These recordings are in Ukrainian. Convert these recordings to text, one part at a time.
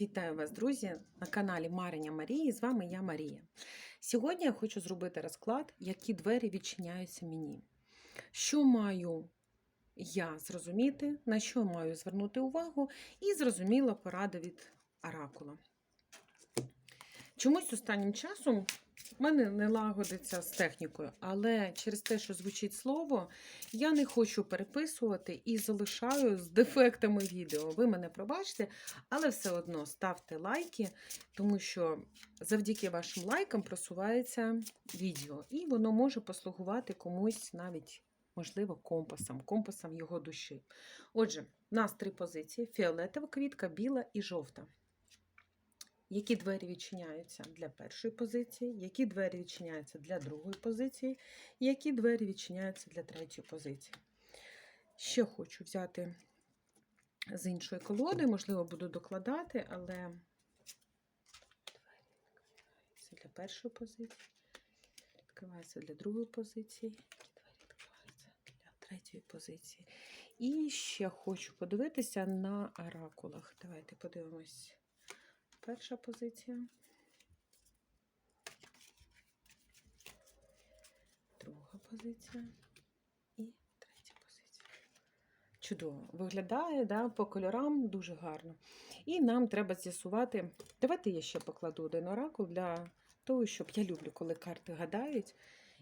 Вітаю вас, друзі, на каналі Марення Марії. З вами я Марія. Сьогодні я хочу зробити розклад, які двері відчиняються мені. Що маю я зрозуміти, на що маю звернути увагу, і зрозуміла порада від оракула. Чомусь останнім часом в мене не лагодиться з технікою, але через те, що звучить слово, я не хочу переписувати і залишаю з дефектами відео. Ви мене пробачте, але все одно ставте лайки, тому що завдяки вашим лайкам просувається відео, і воно може послугувати комусь навіть, можливо, компасом, компасом його душі. Отже, у нас три позиції: фіолетова квітка, біла і жовта. Які двері відчиняються для першої позиції, які двері відчиняються для другої позиції, які двері відчиняються для третьої позиції. Ще хочу взяти з іншої колоди, можливо, буду докладати, але це для першої позиції, відкривається для другої позиції, які двері відкриваються для третьої позиції. І ще хочу подивитися на оракулах. Давайте подивимось. Перша позиція. Друга позиція і третя позиція. Чудово. Виглядає да, по кольорам дуже гарно. І нам треба з'ясувати. Давайте я ще покладу один оракул для того, щоб я люблю, коли карти гадають,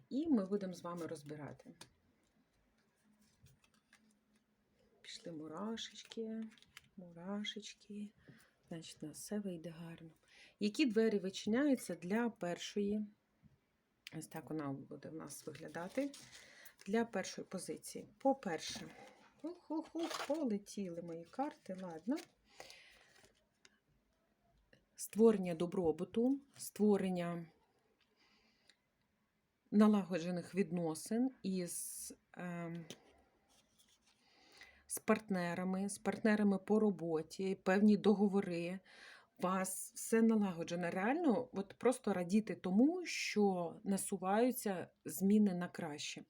і ми будемо з вами розбирати. Пішли мурашечки, мурашечки. Значить, у нас все вийде гарно. Які двері відчиняються для першої? Ось так вона буде в нас виглядати. Для першої позиції. По-перше, полетіли мої карти, ладно. Створення добробуту, створення налагоджених відносин із. Е, з партнерами, з партнерами по роботі, певні договори. Вас все налагоджено. Реально, от просто радіти тому, що насуваються зміни на краще.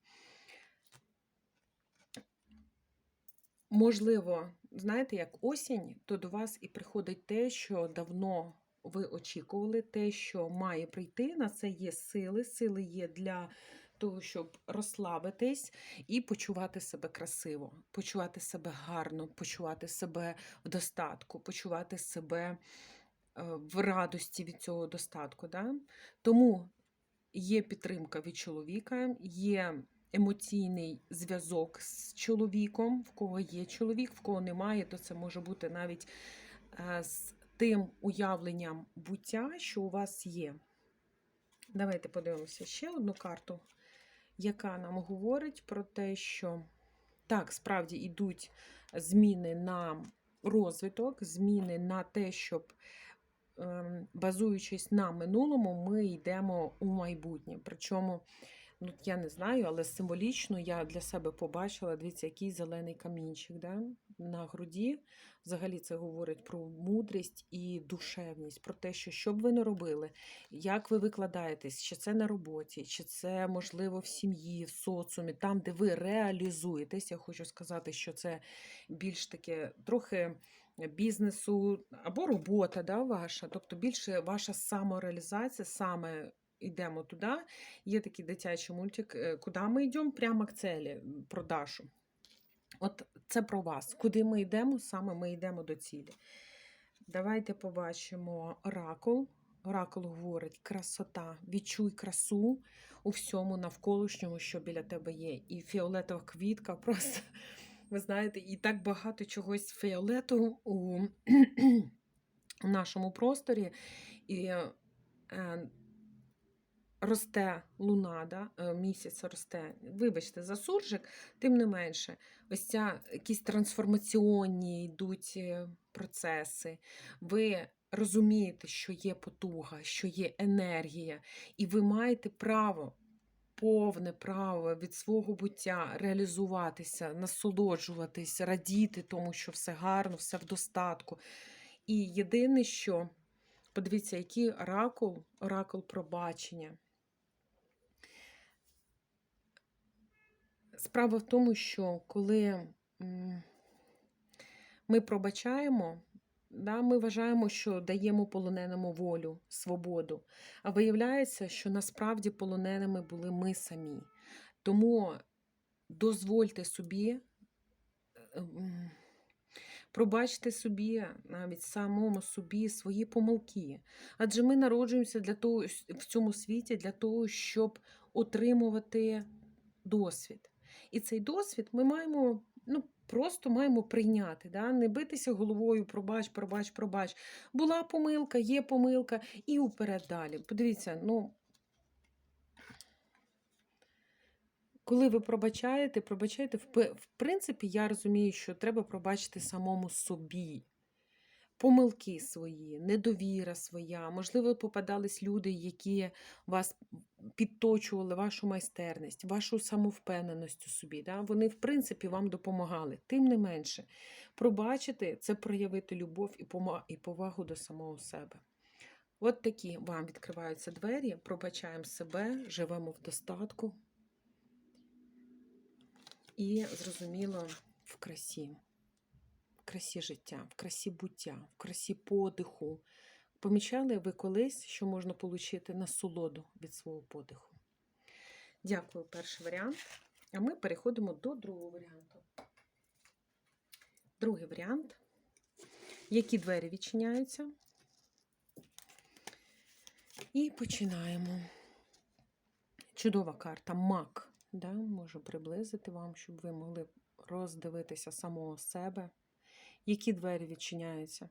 Можливо, знаєте, як осінь, то до вас і приходить те, що давно ви очікували, те, що має прийти. На це є сили. Сили є для того, щоб розслабитись і почувати себе красиво, почувати себе гарно, почувати себе в достатку, почувати себе е, в радості від цього достатку. Да? Тому є підтримка від чоловіка, є емоційний зв'язок з чоловіком, в кого є чоловік, в кого немає, то це може бути навіть е, з тим уявленням буття, що у вас є. Давайте подивимося ще одну карту яка нам говорить про те, що так, справді йдуть зміни на розвиток, зміни на те, щоб, ем, базуючись на минулому, ми йдемо у майбутнє. Причому, ну, я не знаю, але символічно я для себе побачила, дивіться, який зелений камінчик да? на груді. Взагалі це говорить про мудрість і душевність, про те, що що б ви не робили, як ви викладаєтесь, чи це на роботі, чи це можливо в сім'ї, в соціумі, там, де ви реалізуєтесь. Я хочу сказати, що це більш таке трохи бізнесу або робота да, ваша, тобто більше ваша самореалізація, саме. Йдемо туди. Є такий дитячий мультик, е, куди ми йдемо? Прямо к целі про Дашу. От це про вас. Куди ми йдемо, саме ми йдемо до цілі. Давайте побачимо оракул. Оракул говорить: красота, відчуй красу у всьому навколишньому, що біля тебе є. І фіолетова квітка просто, ви знаєте, і так багато чогось фіолету у, нашому просторі. І е, росте луна, да? е, місяць росте, вибачте, за суржик, тим не менше, ось ця якісь трансформаційні йдуть е, процеси. Ви розумієте, що є потуга, що є енергія, і ви маєте право. Повне право від свого буття реалізуватися, насолоджуватись, радіти тому, що все гарно, все в достатку. І єдине, що подивіться, який оракул, оракул пробачення. Справа в тому, що коли ми пробачаємо, Да, ми вважаємо, що даємо полоненому волю, свободу. А виявляється, що насправді полоненими були ми самі. Тому дозвольте собі, ем, пробачте собі, навіть самому собі свої помилки. Адже ми народжуємося для того, в цьому світі для того, щоб отримувати досвід. І цей досвід ми маємо, ну, просто маємо прийняти, да? не битися головою, пробач, пробач, пробач. Була помилка, є помилка, і уперед далі. Подивіться, ну. Коли ви пробачаєте, пробачаєте, в принципі, я розумію, що треба пробачити самому собі. Помилки свої, недовіра своя. Можливо, попадались люди, які вас підточували вашу майстерність, вашу самовпевненість у собі. Да? Вони, в принципі, вам допомагали. Тим не менше, пробачити це проявити любов і повагу до самого себе. От такі вам відкриваються двері, пробачаємо себе, живемо в достатку і, зрозуміло, в красі. Красі життя, в красі буття, в красі подиху. Помічали ви колись, що можна отримати насолоду від свого подиху? Дякую, перший варіант. А ми переходимо до другого варіанту. Другий варіант. Які двері відчиняються? І починаємо. Чудова карта Мак. Да? Можу приблизити вам, щоб ви могли роздивитися самого себе. Які двері відчиняються?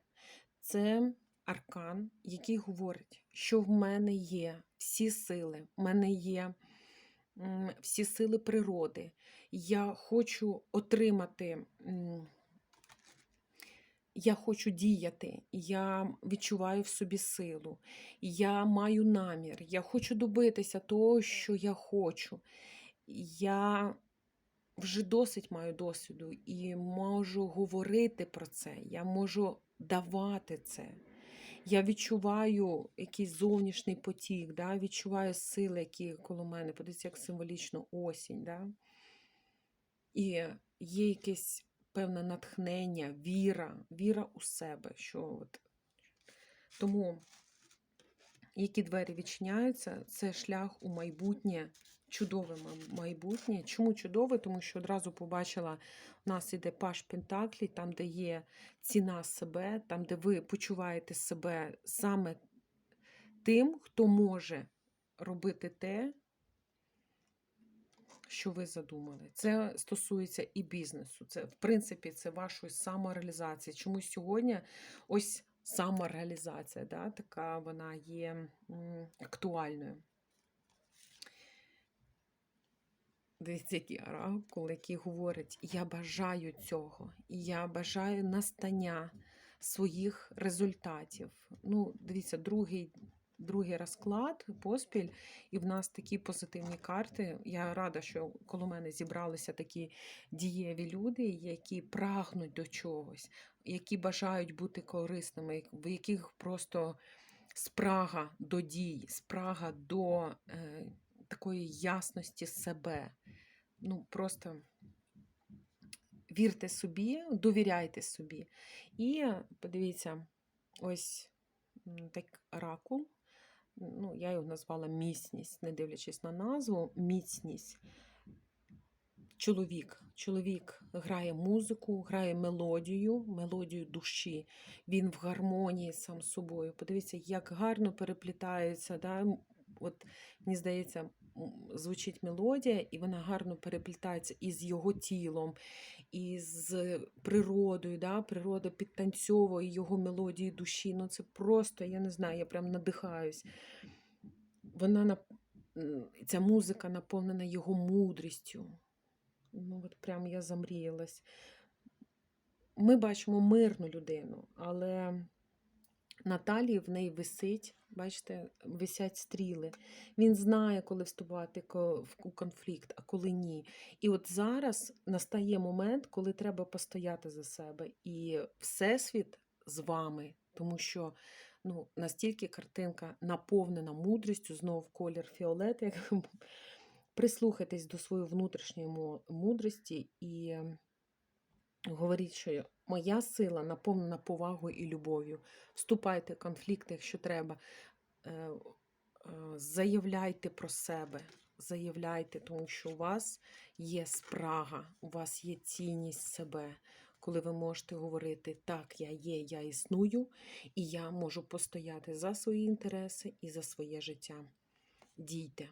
Це аркан, який говорить, що в мене є всі сили, в мене є всі сили природи. Я хочу отримати, я хочу діяти, я відчуваю в собі силу, я маю намір, я хочу добитися того, що я хочу. Я вже досить маю досвіду і можу говорити про це, я можу давати це. Я відчуваю якийсь зовнішній потік, да? відчуваю сили, які коло мене, подивіться, як символічно осінь. Да? І є якесь певне натхнення, віра, віра у себе. Що от... Тому, які двері відчиняються, це шлях у майбутнє чудове майбутнє. Чому чудове? Тому що одразу побачила, у нас іде паш Пентаклі, там, де є ціна себе, там, де ви почуваєте себе саме тим, хто може робити те, що ви задумали. Це стосується і бізнесу. Це, в принципі, це вашої самореалізації. Чомусь сьогодні ось самореалізація, да, така вона є актуальною. Дивіться, який оракул, який говорить: я бажаю цього, і я бажаю настання своїх результатів. Ну, дивіться, другий, другий розклад поспіль, і в нас такі позитивні карти. Я рада, що коло мене зібралися такі дієві люди, які прагнуть до чогось, які бажають бути корисними, в яких просто спрага до дій, спрага до е, такої ясності себе. Ну, просто вірте собі, довіряйте собі. І подивіться, ось так оракул. Ну, я його назвала міцність, не дивлячись на назву, міцність. Чоловік. Чоловік грає музику, грає мелодію, мелодію душі. Він в гармонії сам з собою. Подивіться, як гарно переплітаються. Да? От, мені здається, звучить мелодія, і вона гарно переплітається із його тілом, із природою. Да? Природа підтанцьовує його мелодії душі. Ну, це просто, я не знаю, я прям надихаюсь. Вона ця музика наповнена його мудрістю. Ну, от прям я замріялась. Ми бачимо мирну людину, але на талії в неї висить, бачите, висять стріли. Він знає, коли вступати в конфлікт, а коли ні. І от зараз настає момент, коли треба постояти за себе. І Всесвіт з вами, тому що ну, настільки картинка наповнена мудрістю, знов колір фіолет, як прислухайтесь до своєї внутрішньої мудрості і Говоріть, що моя сила наповнена повагою і любов'ю. Вступайте в конфлікти, якщо треба. Е, е, Заявляйте про себе, заявляйте, тому що у вас є спрага, у вас є цінність себе, коли ви можете говорити так, я є, я існую, і я можу постояти за свої інтереси і за своє життя. Дійте,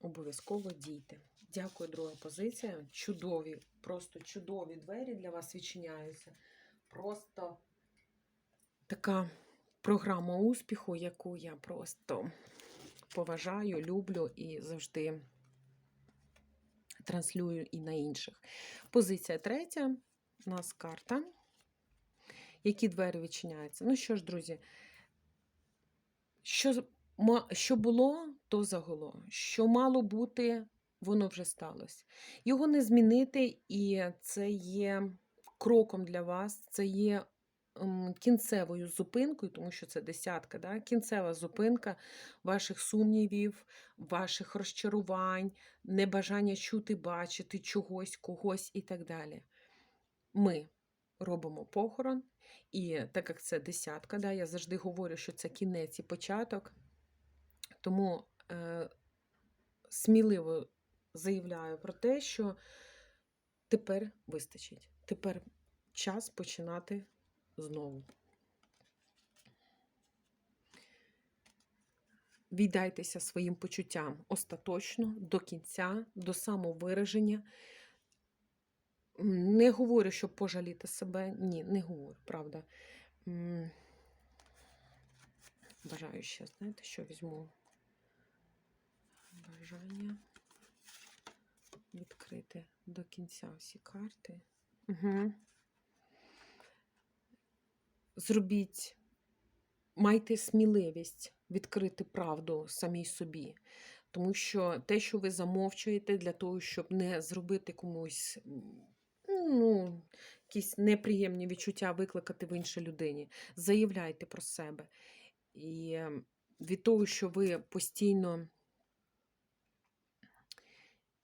обов'язково дійте. Дякую, друга позиція. Чудові, просто чудові двері для вас відчиняються. Просто така програма успіху, яку я просто поважаю, люблю і завжди транслюю і на інших. Позиція третя. У нас карта. Які двері відчиняються? Ну що ж, друзі, що, що було, то загуло. Що мало бути, воно вже сталося. Його не змінити, і це є кроком для вас, це є ем, кінцевою зупинкою, тому що це десятка, да? кінцева зупинка ваших сумнівів, ваших розчарувань, небажання чути, бачити чогось, когось і так далі. Ми робимо похорон, і так як це десятка, да, я завжди говорю, що це кінець і початок. Тому е, сміливо заявляю про те, що тепер вистачить. Тепер час починати знову. Віддайтеся своїм почуттям остаточно, до кінця, до самовираження. Не говорю, щоб пожаліти себе. Ні, не говорю, правда. Бажаю ще, знаєте, що візьму? Бажання до кінця всі карти. Угу. Зробіть, майте сміливість відкрити правду самій собі. Тому що те, що ви замовчуєте для того, щоб не зробити комусь ну, якісь неприємні відчуття викликати в іншій людині, заявляйте про себе. І ем, від того, що ви постійно,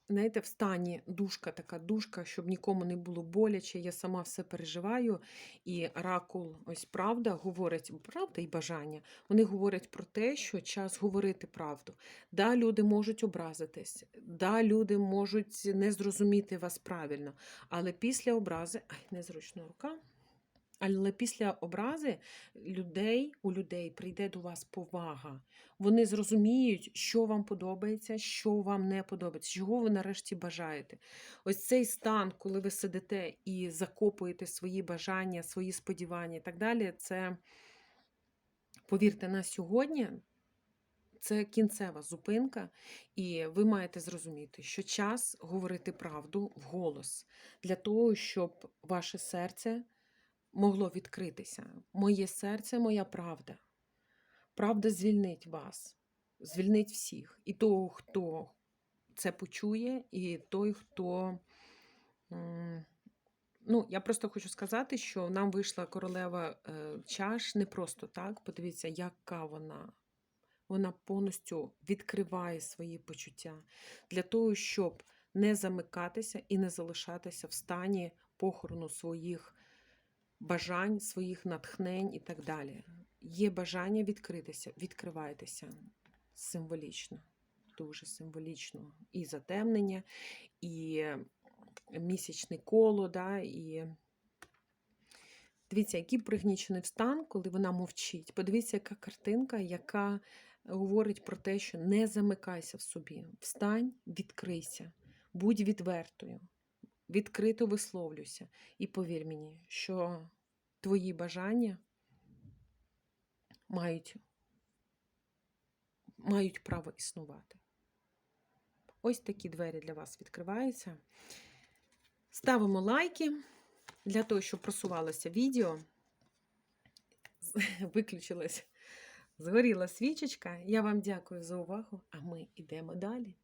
знаєте, в стані душка, така душка, щоб нікому не було боляче, я сама все переживаю. І оракул, ось правда, говорить, правда і бажання, вони говорять про те, що час говорити правду. Да, люди можуть образитись, да, люди можуть не зрозуміти вас правильно, але після образи, ай, незручна рука. Але після образи людей у людей прийде до вас повага. Вони зрозуміють, що вам подобається, що вам не подобається, чого ви нарешті бажаєте. Ось цей стан, коли ви сидите і закопуєте свої бажання, свої сподівання і так далі, це, повірте, на сьогодні це кінцева зупинка, і ви маєте зрозуміти, що час говорити правду вголос для того, щоб ваше серце могло відкритися. Моє серце, моя правда. Правда звільнить вас, звільнить всіх. І того, хто це почує, і той, хто. Ну, я просто хочу сказати, що нам вийшла королева е, чаш не просто так. Подивіться, яка вона. Вона повністю відкриває свої почуття для того, щоб не замикатися і не залишатися в стані похорону своїх бажань, своїх натхнень і так далі. Є бажання відкритися, відкривайтеся символічно, дуже символічно. І затемнення, і місячне коло, да, і дивіться, який пригнічений стан, коли вона мовчить. Подивіться, яка картинка, яка говорить про те, що не замикайся в собі. Встань, відкрийся, будь відвертою, відкрито висловлюйся. І повір мені, що твої бажання мають, мають право існувати. Ось такі двері для вас відкриваються. Ставимо лайки для того, щоб просувалося відео. Виключилась, згоріла свічечка. Я вам дякую за увагу, а ми йдемо далі.